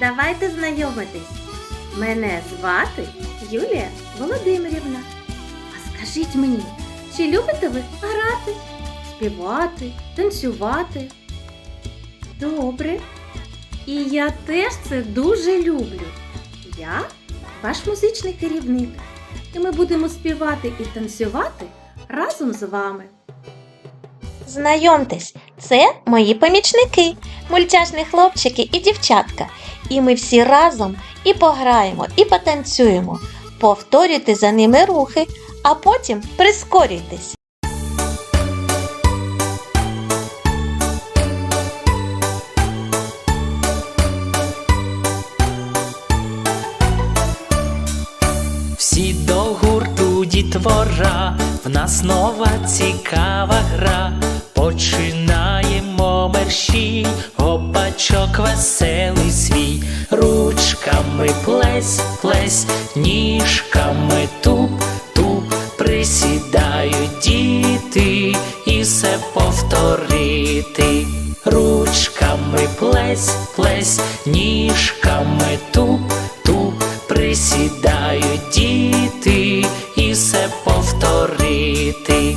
давайте знайомитись. Мене звати Юлія Володимирівна. А скажіть мені, чи любите ви грати, співати, танцювати? Добре. І я теж це дуже люблю. Я ваш музичний керівник. І ми будемо співати і танцювати разом з вами. Знайомтесь, це мої помічники, мультяшні хлопчики і дівчатка. І ми всі разом і пограємо, і потанцюємо. Повторюйте за ними рухи, а потім прискорюйтесь. Всі до гурту дітвора, в нас нова цікава гра. Починаємо мерщій, гопачок веселий свій, ручками плесь, плесь, ніжками туп, туп, присідають діти і все повторити. Ручками плесь, плесь, ніжками туп, туп, присідають діти і все повторити.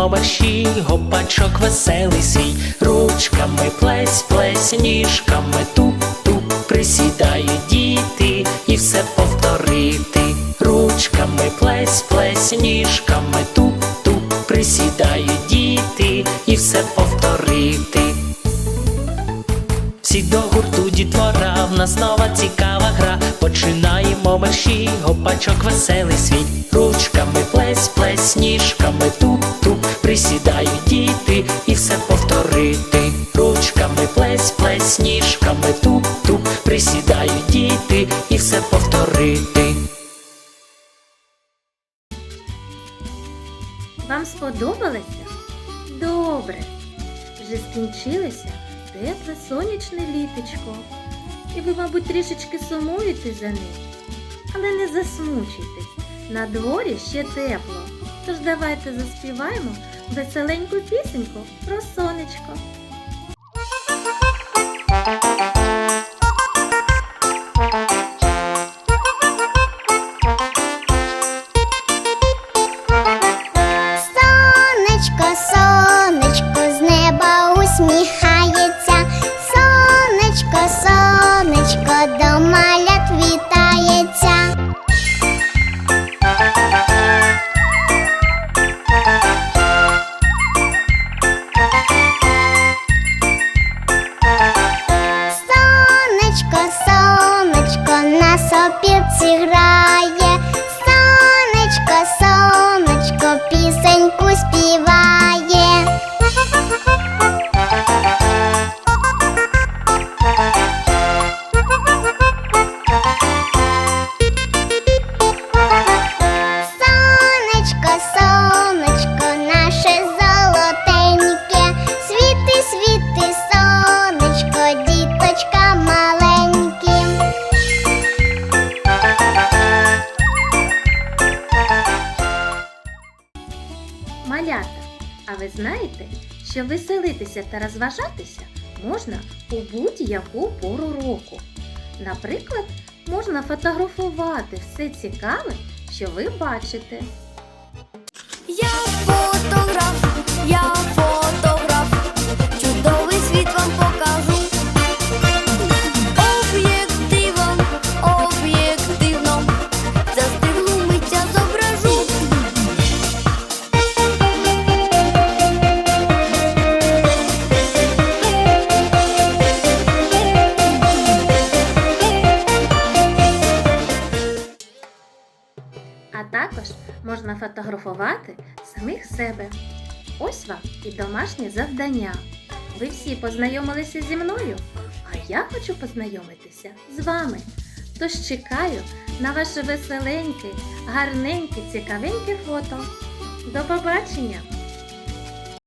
Починаємо мерщі, гопачок веселий свій, ручками плесь, плесь, ніжками туп, туп, присідають діти і все повторити. Ручками плесь, плесь, ніжками туп, туп, присідають діти і все повторити. Всі до гурту дітвора, в нас нова цікава гра. Починаємо мерщі, гопачок веселий свій. Ручками плесь, плесь, ніжками туп, туп, присідають діти і все повторити. Ручками плесь, плесь, ніжками туп, туп, присідають діти і все повторити. Вам сподобалося? Добре. Вже скінчилося тепле сонячне літочко. І ви, мабуть, трішечки сумуєте за ним. Але не засмучуйтесь. На дворі ще тепло. Тож давайте заспіваємо веселеньку пісеньку про сонечко. Малята, а ви знаєте, що веселитися та розважатися можна у будь-яку пору року. Наприклад, можна фотографувати все цікаве, що ви бачите. Я фотограф, я фотограф, А також можна фотографувати самих себе. Ось вам і домашнє завдання. Ви всі познайомилися зі мною, а я хочу познайомитися з вами. Тож чекаю на ваше веселеньке, гарненьке, цікавеньке фото. До побачення!